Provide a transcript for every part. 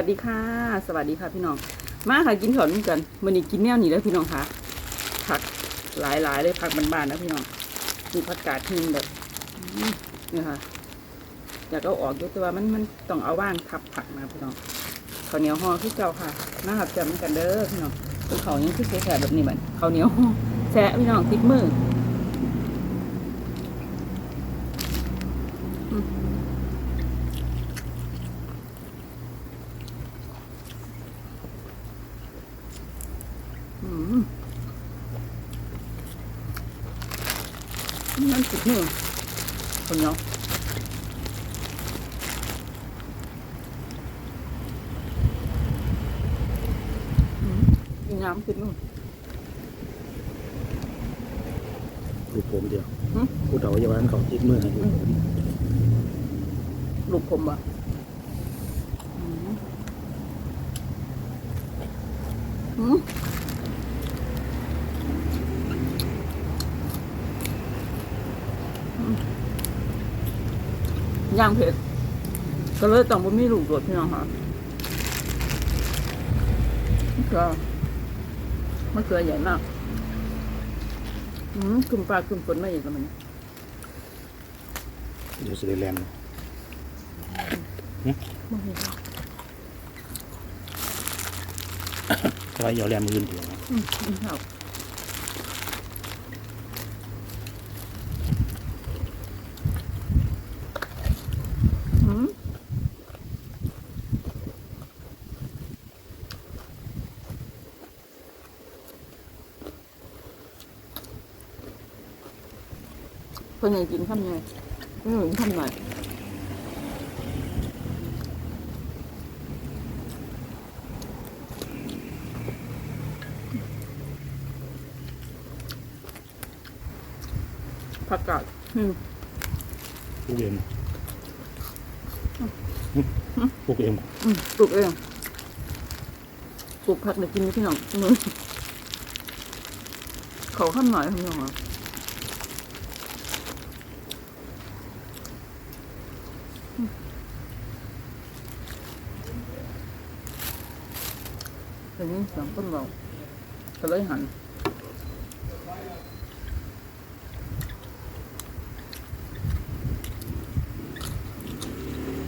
วัสดีค่ะ สวัสดีค่ะพี่น้อง มาค่ะกินข้าวนุ่กันมื้อนี้กินแนวนี้แล้วพี่น้องค่ะผักหลายๆเลยผักบานๆนะพี่น้องมีผักกาดหินแบบนี่ค่ะอยากเอาออกอยู่แต่ว่ามันมันต้องเอาว่างทับผักนะพี่น้องข้าวเหนียวห่อคือเก่าค่ะมาหับจำกันเด้อพี่น้องเป็นข้ายังคือแฉะแบบนี้เหมือนข้าวเหนียวแฉะพี่น้องติดมอืม นั่นติดมือข้าวเหนียวกินน้ำกินนู่นลูกผมเดียวหึผู้เฒ่าเยาวันเขาจิตมือให้ลูกผมลูกผมอะอืมอืม ย่างเผ็ด ก็เลยต้องบ่มีลูกโดดพี่น้องค่ะก็มะเขือใหญ่มากอืมกลุ่มปลากลุ่มฝนมาอีกแล้วมันเดี๋ยวสิได้แลนบ่เห็นแล้วไว้อย่าแลนมืออื่นเดียวนะอืมอืมครับอืม เพิ่นให้กินข้าวไงเพิ่นให้กินข้าวหน่อยผักกาดอืมปลูกเองปลูกเองอืมปลูกเองปลูกผักเด็กกินนี่พี่น้องมือเขาข้ามหน่อยพี่น้องเหรออื แต่นี่สองต้นเราก็เลยหัน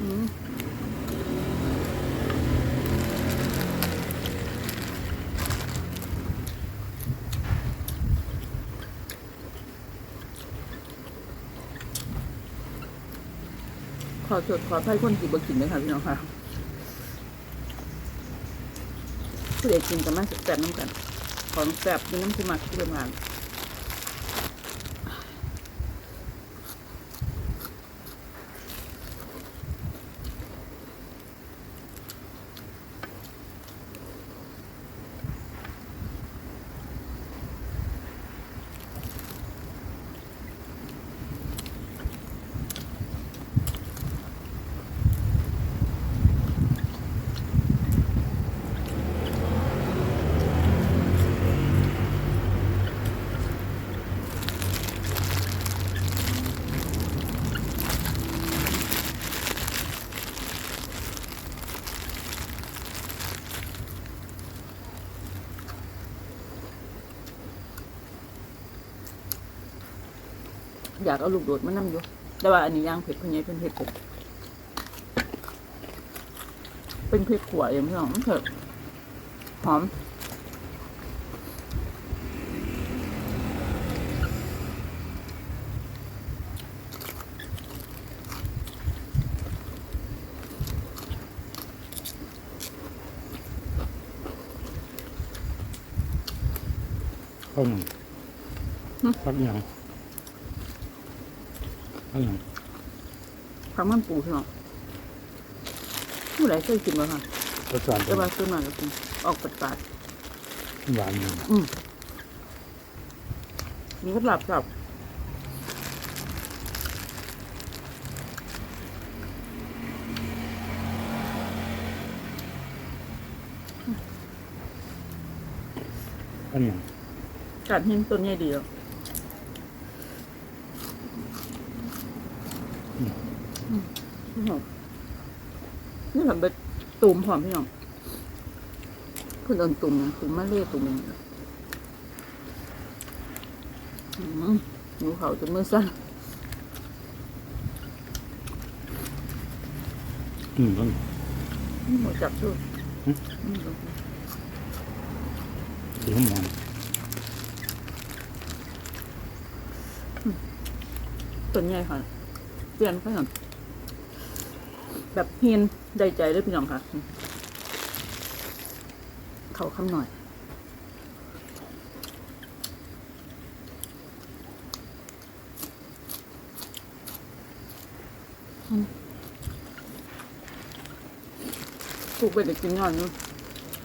อืมขอสดขอไพ่คนกินบ่กินเลยค่ะพี่น้องค่ะ ผู้ใดกินกันมาแซ่บน้ำกัน ของแซ่บมีน้ำที่มักที่เป็นงาน อยากเอาลูกโดดมานั่อยู่แต่ว่าอันนี้ย่างเผ็ดเพราะไงเป็นเผ็ดเผ็ดเป็นเผ็ดขวเองพี่น้องมันเผ็ดหอมข้าวหนึ่งพักหยังพักหยัง ผักมันปูพี่น้องผู้ใดเคยกินบ้างค่ะรสชาติแต่ว่าส่วนมากก็กินออกปัดปาดหวานอยู่ๆอืมนี่ก็หลับหลับพักหยังกัดหินต้นใหญ่ ดีแล้วอืมนี่ทำเบ็ดตุ่มพร้อมพี่น้องเพิ่นเอิ้นตุ่มนะตุ่มมะเล่ตุ่มอย่างเงี้ยอืมหนูเขาจนมือสั่นอืมต้องหมูจับชุดสีข้าวหมอนต้นใหญ่ค่ะเปลี่ยนไปหน่อย แบบเฮียนได้ใจเลยพี่น้องค่ะ เขาคำหน่อยปลูกไปเด็กกินยอดนู้น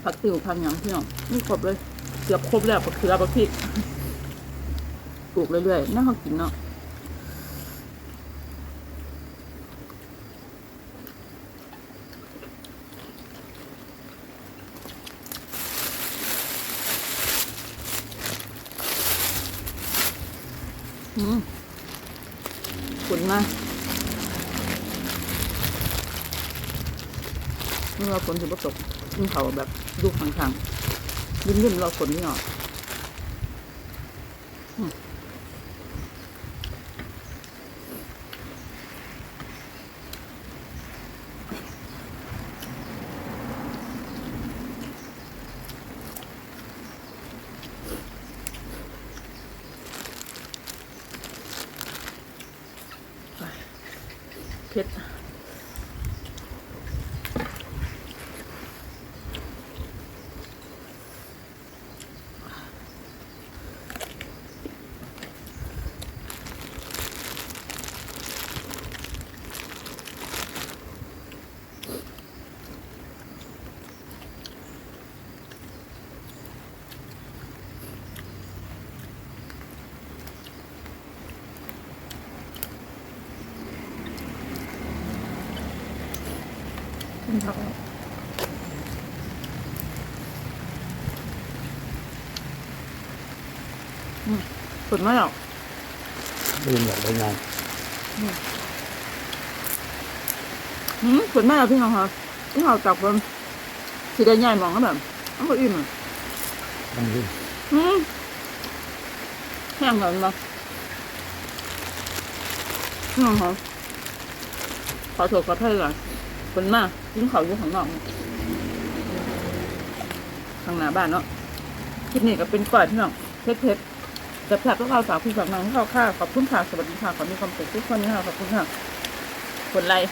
ผักติวพันหยังพี่น้องนี่ครบเลย เกือบครบแล้วผักเขือผักพริกปลูกเรื่อยๆน่าเขากินเนาะ ขุนมากนี่เราฝนถึงประตกขึ้นเขาแบบลูกทางๆยิ้มๆเราฝนนี่ออก อืมผ็ด กินผักอืมฝนไม่หรอกเรื่องแบบได้งานอืมฝนไม่หรอกพี่น้องค่ะพี่น้องจับคนสีแดงใหญ่มองก็แบบอ้าวอิ่มอะบางทีอืมแห้งกันปะพี่น้องค่ะขอโทษขอโทษก่อน คนมากกินเขาอยู่ข้างนอกข้างหน้าบ้านเนาะคลิปนี้ก็เป็นก่อยพี่น้องเผ็ดๆแต่แผลพวกเราสาวคุณสาวนางเข้าค่ะขอบคุณค่ะสวัสดีค่ะขอมีความสุขทุกคนนะคะขอบคุณค่ะกดไลค์